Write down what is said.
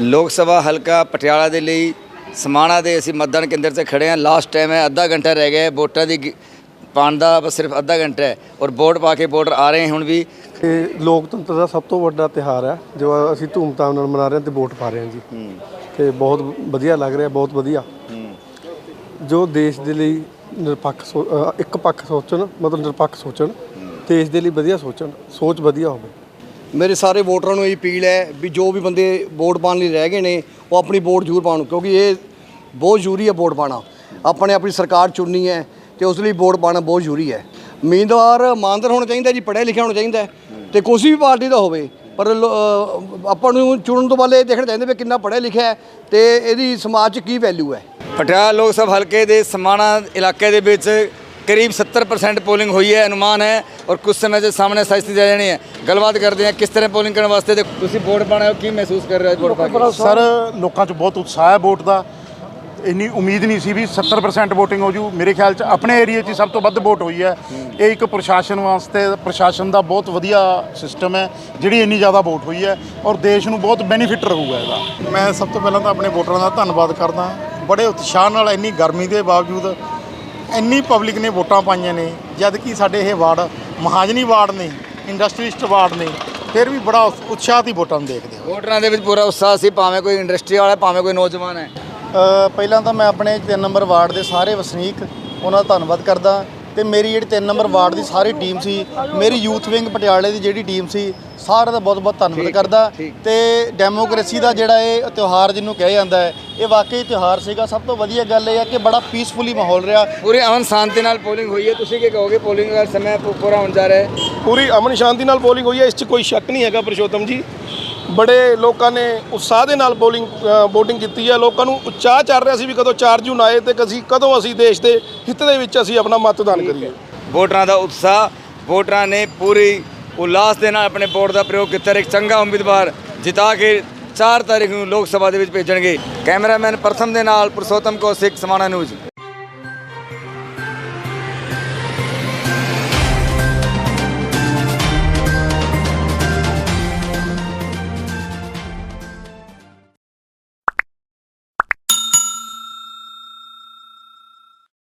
ਲੋਕ ਸਭਾ ਹਲਕਾ ਪਟਿਆਲਾ ਦੇ ਲਈ ਸਮਾਣਾ ਦੇ ਅਸੀਂ ਮਤਦਾਨ ਕੇਂਦਰ ਤੇ ਖੜੇ ਹਾਂ। ਲਾਸਟ ਟਾਈਮ ਹੈ ਅੱਧਾ ਘੰਟਾ ਰਹਿ ਗਿਆ ਹੈ। ਵੋਟਾਂ ਦੀ ਪਾਉਣ ਦਾ ਬਸ ਸਿਰਫ ਅੱਧਾ ਘੰਟਾ ਹੈ ਔਰ ਵੋਟ ਪਾ ਕੇ ਵੋਟਰ ਆ ਰਹੇ ਹੁਣ ਵੀ। ਇਹ ਲੋਕਤੰਤਰ ਦਾ ਸਭ ਤੋਂ ਵੱਡਾ ਤਿਹਾਰ ਹੈ ਜੋ ਅਸੀਂ ਧੂਮਧਾਮ ਨਾਲ ਮਨਾ ਰਹੇ ਹਾਂ ਤੇ ਵੋਟ ਪਾ ਰਹੇ ਹਾਂ ਜੀ। ਤੇ ਬਹੁਤ ਵਧੀਆ ਲੱਗ ਰਿਹਾ ਬਹੁਤ ਵਧੀਆ। ਜੋ ਦੇਸ਼ ਦੇ ਲਈ ਨਿਰਪੱਖ ਇੱਕ ਪੱਖ ਸੋਚਣ ਮਤਲਬ ਨਿਰਪੱਖ ਸੋਚਣ ਦੇਸ਼ ਦੇ ਲਈ ਵਧੀਆ ਸੋਚਣ ਸੋਚ ਵਧੀਆ ਹੋਵੇ। ਮੇਰੇ ਸਾਰੇ ਵੋਟਰਾਂ ਨੂੰ ਇਹ ਅਪੀਲ ਹੈ ਵੀ ਜੋ ਵੀ ਬੰਦੇ ਵੋਟ ਪਾਉਣ ਲਈ ਰਹਿ ਗਏ ਨੇ, ਉਹ ਆਪਣੀ ਵੋਟ ਜ਼ਰੂਰ ਪਾਉਣ, ਕਿਉਂਕਿ ਇਹ ਬਹੁਤ ਜ਼ਰੂਰੀ ਹੈ ਵੋਟ ਪਾਉਣਾ। ਆਪਣੇ ਆਪਣੀ ਸਰਕਾਰ ਚੁਣਨੀ ਹੈ ਤੇ ਉਸ ਲਈ ਵੋਟ ਪਾਉਣਾ ਬਹੁਤ ਜ਼ਰੂਰੀ ਹੈ। ਉਮੀਦਵਾਰ ਇਮਾਨਦਾਰ ਹੋਣਾ ਚਾਹੀਦਾ ਜੀ, ਪੜ੍ਹਿਆ ਲਿਖਿਆ ਹੋਣਾ ਚਾਹੀਦਾ ਹੈ ਤੇ ਕੋਈ ਵੀ ਪਾਰਟੀ ਦਾ ਹੋਵੇ, ਪਰ ਆਪਾਂ ਨੂੰ ਚੁਣਨ ਤੋਂ ਪਹਿਲੇ ਇਹ ਦੇਖਣਾ ਚਾਹੀਦਾ ਵੀ ਕਿੰਨਾ ਪੜ੍ਹਿਆ ਲਿਖਿਆ ਹੈ ਤੇ ਇਹਦੀ ਸਮਾਜ 'ਚ ਕੀ ਵੈਲਿਊ ਹੈ। ਪਟਿਆਲਾ ਲੋਕ ਸਭਾ ਹਲਕੇ ਦੇ ਸਮਾਣਾ ਇਲਾਕੇ ਦੇ ਵਿੱਚ ਕਰੀਬ 70% ਪੋਲਿੰਗ ਹੋਈ ਹੈ ਅਨੁਮਾਨ ਹੈ ਔਰ ਕੁਝ ਸਮੇਂ ਦੇ ਸਾਹਮਣੇ ਸਥਿਤੀ ਜਾ ਜਾਣੀ ਹੈ। ਗੱਲਬਾਤ ਕਰਦੇ ਹਾਂ ਕਿਸ ਤਰ੍ਹਾਂ ਪੋਲਿੰਗ ਕਰਨ ਵਾਸਤੇ ਤੁਸੀਂ ਵੋਟ ਪਾਣਾ ਹੋ ਕੀ ਮਹਿਸੂਸ ਕਰ ਰਹੇ ਹੋ ਵੋਟ ਪਾ ਕੇ? ਸਰ ਲੋਕਾਂ 'ਚ ਬਹੁਤ ਉਤਸ਼ਾਹ ਹੈ ਵੋਟ ਦਾ। ਇੰਨੀ ਉਮੀਦ ਨਹੀਂ ਸੀ ਵੀ 70% VOTING ਹੋ ਜੂ। ਮੇਰੇ ਖਿਆਲ 'ਚ ਆਪਣੇ ਏਰੀਆ 'ਚ ਹੀ ਸਭ ਤੋਂ ਵੱਧ ਵੋਟ ਹੋਈ ਹੈ। ਇਹ ਇੱਕ ਪ੍ਰਸ਼ਾਸਨ ਵਾਸਤੇ ਪ੍ਰਸ਼ਾਸਨ ਦਾ ਬਹੁਤ ਵਧੀਆ ਸਿਸਟਮ ਹੈ ਜਿਹੜੀ ਇੰਨੀ ਜ਼ਿਆਦਾ ਵੋਟ ਹੋਈ ਹੈ ਔਰ ਦੇਸ਼ ਨੂੰ ਬਹੁਤ ਬੈਨੀਫਿਟ ਰਹੂਗਾ ਇਹਦਾ। ਮੈਂ ਸਭ ਤੋਂ ਪਹਿਲਾਂ ਤਾਂ ਆਪਣੇ ਵੋਟਰਾਂ ਦਾ ਧੰਨਵਾਦ ਕਰਦਾ। ਬੜੇ ਉਤਸ਼ਾਹ ਨਾਲ ਇੰਨੀ ਗਰਮੀ ਦੇ ਬਾਵਜੂਦ ਇੰਨੀ ਪਬਲਿਕ ਨੇ ਵੋਟਾਂ ਪਾਈਆਂ ਨੇ ਜਦ ਕਿ ਸਾਡੇ ਇਹ ਵਾਰਡ ਮਹਾਜਨੀ ਵਾਰਡ ਨੇ ਇੰਡਸਟਰੀਸਟ ਵਾਰਡ ਨੇ ਫਿਰ ਵੀ ਬੜਾ ਉਤਸ਼ਾਹ ਦੀ ਵੋਟਾਂ ਨੂੰ ਦੇਖਦੇ ਹੋ। ਵੋਟਰਾਂ ਦੇ ਵਿੱਚ ਪੂਰਾ ਉਤਸ਼ਾਹ ਸੀ ਭਾਵੇਂ ਕੋਈ ਇੰਡਸਟਰੀ ਵਾਲਾ ਭਾਵੇਂ ਕੋਈ ਨੌਜਵਾਨ ਹੈ। ਪਹਿਲਾਂ ਤਾਂ ਮੈਂ ਆਪਣੇ 3 ਨੰਬਰ ਵਾਰਡ ਦੇ ਸਾਰੇ ਵਸਨੀਕ ਉਹਨਾਂ ਦਾ ਧੰਨਵਾਦ ਕਰਦਾ। ਤੇ ਮੇਰੀ ਜਿਹੜੀ 3 ਨੰਬਰ ਵਾਰਡ ਦੀ ਸਾਰੀ ਟੀਮ ਸੀ ਮੇਰੀ ਯੂਥ ਵਿੰਗ ਪਟਿਆਲੇ ਦੀ ਜਿਹੜੀ ਟੀਮ ਸੀ ਸਾਰਿਆਂ ਦਾ ਬਹੁਤ ਬਹੁਤ ਧੰਨਵਾਦ ਕਰਦਾ। ਤੇ ਡੈਮੋਕ੍ਰੇਸੀ ਦਾ ਜਿਹੜਾ ਇਹ ਤਿਉਹਾਰ ਜਿਹਨੂੰ ਕਿਹਾ ਜਾਂਦਾ ਹੈ ਇਹ ਵਾਕਈ ਤਿਉਹਾਰ ਸੀਗਾ। ਸਭ ਤੋਂ ਵਧੀਆ ਗੱਲ ਇਹ ਹੈ ਕਿ ਬੜਾ ਪੀਸਫੁਲੀ ਮਾਹੌਲ ਰਿਹਾ। ਪੂਰੇ ਅਮਨ ਸ਼ਾਂਤੀ ਨਾਲ ਪੋਲਿੰਗ ਹੋਈ ਹੈ। ਤੁਸੀਂ ਕੀ ਕਹੋਗੇ? ਪੋਲਿੰਗ ਦਾ ਸਮਾਂ ਪੂਰਾ ਹੋਣ ਜਾ ਰਿਹਾ ਹੈ। ਪੂਰੀ ਅਮਨ ਸ਼ਾਂਤੀ ਨਾਲ ਪੋਲਿੰਗ ਹੋਈ ਹੈ। ਇਸ 'ਚ ਕੋਈ ਸ਼ੱਕ ਨਹੀਂ ਹੈਗਾ ਪ੍ਰਸ਼ੋਤਮ ਜੀ। ਬੜੇ ਲੋਕਾਂ ਨੇ ਉਤਸ਼ਾਹ ਦੇ ਨਾਲ ਪੋਲਿੰਗ VOTING ਕੀਤੀ ਹੈ। ਲੋਕਾਂ ਨੂੰ ਉਤਸ਼ਾਹ ਚੱਲ ਰਿਹਾ ਸੀ ਵੀ ਕਦੋਂ 4 ਜੂਨ ਆਏ ਤੇ ਅਸੀਂ ਕਦੋਂ ਅਸੀਂ ਦੇਸ਼ ਦੇ ਹਿੱਤ ਦੇ ਵਿੱਚ ਅਸੀਂ ਆਪਣਾ ਮਤਦਾਨ ਕਰੀਏ। ਵੋਟਰਾਂ ਦਾ ਉਤਸ਼ਾਹ ਵੋਟਰਾਂ ਨੇ ਪੂਰੀ ਉਲਾਸ ਦੇ ਨਾਲ ਆਪਣੇ ਵੋਟ ਦਾ ਪ੍ਰਯੋਗ ਕੀਤਾ ਇੱਕ ਚੰਗਾ ਉਮੀਦਵਾਰ ਜਿਤਾ ਕੇ 4 ਤਾਰੀਖ ਨੂੰ ਲੋਕ ਸਭਾ ਦੇ ਵਿੱਚ ਭੇਜਣਗੇ। ਕੈਮਰਾਮੈਨ ਪ੍ਰਥਮ ਦੇ ਨਾਲ ਪੁਰਸ਼ੋਤਮ ਕੌਸ਼ਿਕ ਸਮਾਣਾ ਨਿਊਜ਼।